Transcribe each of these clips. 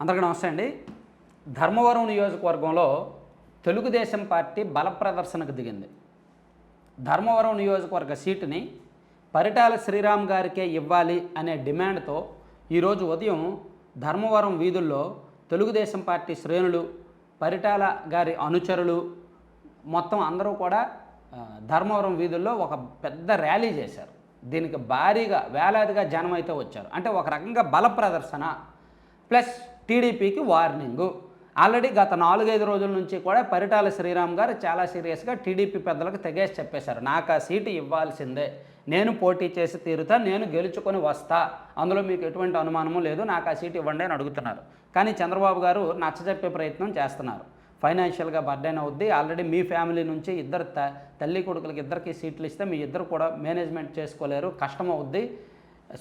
అందరికీ నమస్తే అండి. ధర్మవరం నియోజకవర్గంలో తెలుగుదేశం పార్టీ బల ప్రదర్శనకు దిగింది. ధర్మవరం నియోజకవర్గ సీటుని పరిటాల శ్రీరామ్ గారికే ఇవ్వాలి అనే డిమాండ్తో ఈరోజు ఉదయం ధర్మవరం వీధుల్లో తెలుగుదేశం పార్టీ శ్రేణులు పరిటాల గారి అనుచరులు మొత్తం అందరూ కూడా ధర్మవరం వీధుల్లో ఒక పెద్ద ర్యాలీ చేశారు. దీనికి భారీగా వేలాదిగా జనం అయితే వచ్చారు. అంటే ఒక రకంగా బల ప్రదర్శన ప్లస్ టీడీపీకి వార్నింగు. ఆల్రెడీ గత నాలుగైదు రోజుల నుంచి కూడా పరిటాల శ్రీరామ్ గారు చాలా సీరియస్గా టీడీపీ పెద్దలకు తెగేసి చెప్పేశారు. నాకు ఆ సీటు ఇవ్వాల్సిందే. నేను పోటీ చేసి తీరుతా నేను గెలుచుకొని వస్తా. అందులో మీకు ఎటువంటి అనుమానము లేదు. నాకు ఆ సీటు ఇవ్వండి అని అడుగుతున్నారు. కానీ చంద్రబాబు గారు నచ్చజెప్పే ప్రయత్నం చేస్తున్నారు. ఫైనాన్షియల్గా బర్డెన్ అవుద్ది. ఆల్రెడీ మీ ఫ్యామిలీ నుంచి ఇద్దరు త తల్లి కొడుకులకి ఇద్దరికి సీట్లు ఇస్తే మీ ఇద్దరు కూడా మేనేజ్మెంట్ చేసుకోలేరు. కష్టం అవుద్ది.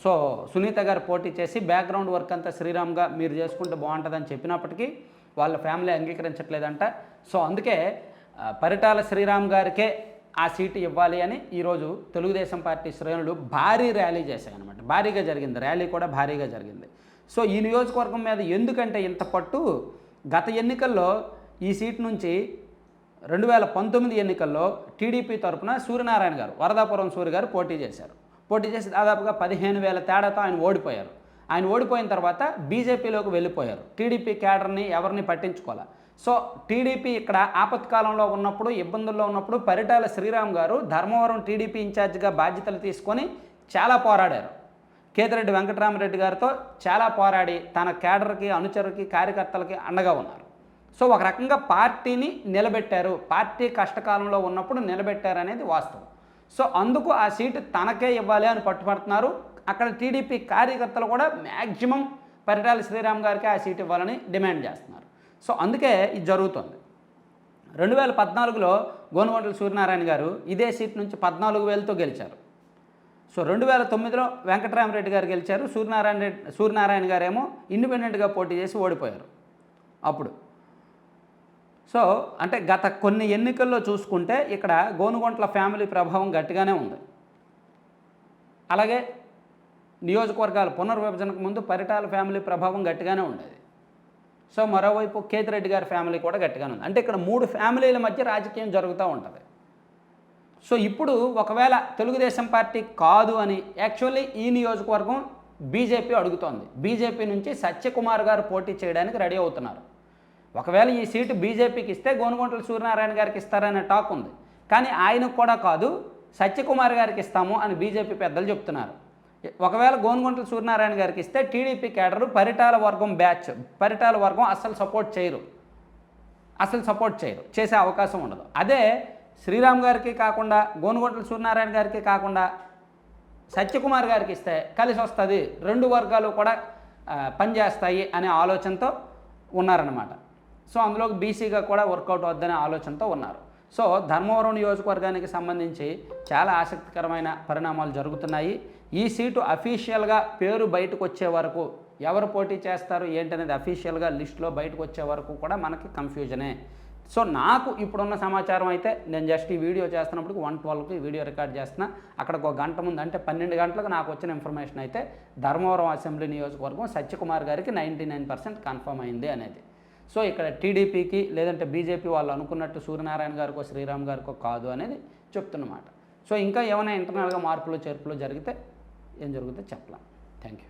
సో సునీత గారు పోటీ చేసి బ్యాక్గ్రౌండ్ వర్క్ అంతా శ్రీరామ్గా మీరు చేసుకుంటే బాగుంటుందని చెప్పినప్పటికీ వాళ్ళ ఫ్యామిలీ అంగీకరించట్లేదంట. సో అందుకే పరిటాల శ్రీరామ్ గారికే ఆ సీటు ఇవ్వాలి అని ఈరోజు తెలుగుదేశం పార్టీ శ్రేణులు భారీ ర్యాలీ చేశాయి అనమాట భారీగా జరిగింది. ర్యాలీ కూడా భారీగా జరిగింది. సో ఈ నియోజకవర్గం మీద ఎందుకంటే ఇంత పట్టు గత ఎన్నికల్లో ఈ సీట్ నుంచి రెండు వేల పంతొమ్మిది ఎన్నికల్లో టీడీపీ తరఫున సూర్యనారాయణ గారు వరదాపురం సూర్య గారు పోటీ చేశారు. పోటీ చేసి దాదాపుగా పదిహేను వేల తేడాతో ఆయన ఓడిపోయారు. ఆయన ఓడిపోయిన తర్వాత బీజేపీలోకి వెళ్ళిపోయారు. టీడీపీ క్యాడర్ని ఎవరిని పట్టించుకోవాలి? సో టీడీపీ ఇక్కడ ఆపత్కాలంలో ఉన్నప్పుడు ఇబ్బందుల్లో ఉన్నప్పుడు పరిటాల శ్రీరామ్ గారు ధర్మవరం టీడీపీ ఇన్ఛార్జిగా బాధ్యతలు తీసుకొని చాలా పోరాడారు. కేతిరెడ్డి వెంకటరామరెడ్డి గారితో చాలా పోరాడి తన కేడర్కి అనుచరులకి కార్యకర్తలకి అండగా ఉన్నారు. సో ఒక రకంగా పార్టీని నిలబెట్టారు. పార్టీ కష్టకాలంలో ఉన్నప్పుడు నిలబెట్టారు అనేది వాస్తవం. సో అందుకు ఆ సీటు తనకే ఇవ్వాలి అని పట్టుపడుతున్నారు అక్కడ టీడీపీ కార్యకర్తలు కూడా మ్యాక్సిమం పరిటాల శ్రీరామ్ గారికి ఆ సీట్ ఇవ్వాలని డిమాండ్ చేస్తున్నారు. సో అందుకే ఇది జరుగుతుంది. రెండు వేల పద్నాలుగులో గోనుగొండల సూర్యనారాయణ గారు ఇదే సీట్ నుంచి పద్నాలుగు వేలతో గెలిచారు. సో రెండు వేల తొమ్మిదిలో వెంకటరామరెడ్డి గారు గెలిచారు. సూర్యనారాయణ రెడ్డి సూర్యనారాయణ గారేమో ఇండిపెండెంట్గా పోటీ చేసి ఓడిపోయారు. అప్పుడు సో అంటే గత కొన్ని ఎన్నికల్లో చూసుకుంటే ఇక్కడ గోనుగొంట్ల ఫ్యామిలీ ప్రభావం గట్టిగానే ఉంది. అలాగే నియోజకవర్గాల పునర్విభజనకు ముందు పరిటాల ఫ్యామిలీ ప్రభావం గట్టిగానే ఉండేది. సో మరోవైపు కేతిరెడ్డి గారి ఫ్యామిలీ కూడా గట్టిగానే ఉంది. అంటే ఇక్కడ మూడు ఫ్యామిలీల మధ్య రాజకీయం జరుగుతూ ఉంటుంది. సో ఇప్పుడు ఒకవేళ తెలుగుదేశం పార్టీ కాదు అని యాక్చువల్లీ ఈ నియోజకవర్గం బీజేపీ అడుగుతోంది. బీజేపీ నుంచి సత్యకుమార్ గారు పోటీ చేయడానికి రెడీ అవుతున్నారు. ఒకవేళ ఈ సీటు బీజేపీకి ఇస్తే గోనుగుంటల సూర్యనారాయణ గారికి ఇస్తారనే టాక్ ఉంది. కానీ ఆయనకు కూడా కాదు సత్యకుమార్ గారికి ఇస్తాము అని బీజేపీ పెద్దలు చెప్తున్నారు. ఒకవేళ గోనుగుంటల సూర్యనారాయణ గారికి ఇస్తే టీడీపీ కేడరు పరిటాల వర్గం బ్యాచ్ పరిటాల వర్గం అస్సలు సపోర్ట్ చేయరు. అసలు సపోర్ట్ చేయరు. చేసే అవకాశం ఉండదు. అదే శ్రీరామ్ గారికి కాకుండా గోనుగొంటల సూర్యనారాయణ గారికి కాకుండా సత్యకుమార్ గారికి ఇస్తే కలిసి వస్తుంది. రెండు వర్గాలు కూడా పనిచేస్తాయి అనే ఆలోచనతో ఉన్నారన్నమాట. సో అందులో బీసీగా కూడా వర్కౌట్ అవుద్దనే ఆలోచనతో ఉన్నారు. సో ధర్మవరం నియోజకవర్గానికి సంబంధించి చాలా ఆసక్తికరమైన పరిణామాలు జరుగుతున్నాయి. ఈ సీటు అఫీషియల్గా పేరు బయటకు వచ్చే వరకు ఎవరు పోటీ చేస్తారు ఏంటనేది అఫీషియల్గా లిస్ట్లో బయటకు వచ్చే వరకు కూడా మనకి కన్ఫ్యూజనే. సో నాకు ఇప్పుడున్న సమాచారం అయితే నేను జస్ట్ ఈ వీడియో చేస్తున్నప్పుడు వన్ ట్వెల్వ్కి వీడియో రికార్డ్ చేస్తున్నా. అక్కడ ఒక గంట ముందు అంటే పన్నెండు గంటలకు నాకు వచ్చిన ఇన్ఫర్మేషన్ అయితే ధర్మవరం అసెంబ్లీ నియోజకవర్గం సత్యకుమార్ గారికి నైంటీ నైన్ పర్సెంట్ కన్ఫర్మ్ అయింది అనేది. సో ఇక్కడ టీడీపీకి లేదంటే బీజేపీ వాళ్ళు అనుకున్నట్టు సూర్యనారాయణ గారికో శ్రీరామ్ గారికో కాదు అనేది చెప్తున్నమాట. సో ఇంకా ఏమైనా ఇంటర్నల్గా మార్పులు చేర్పులు జరిగితే ఏం జరుగుతుందో చెప్పలేం. Thank you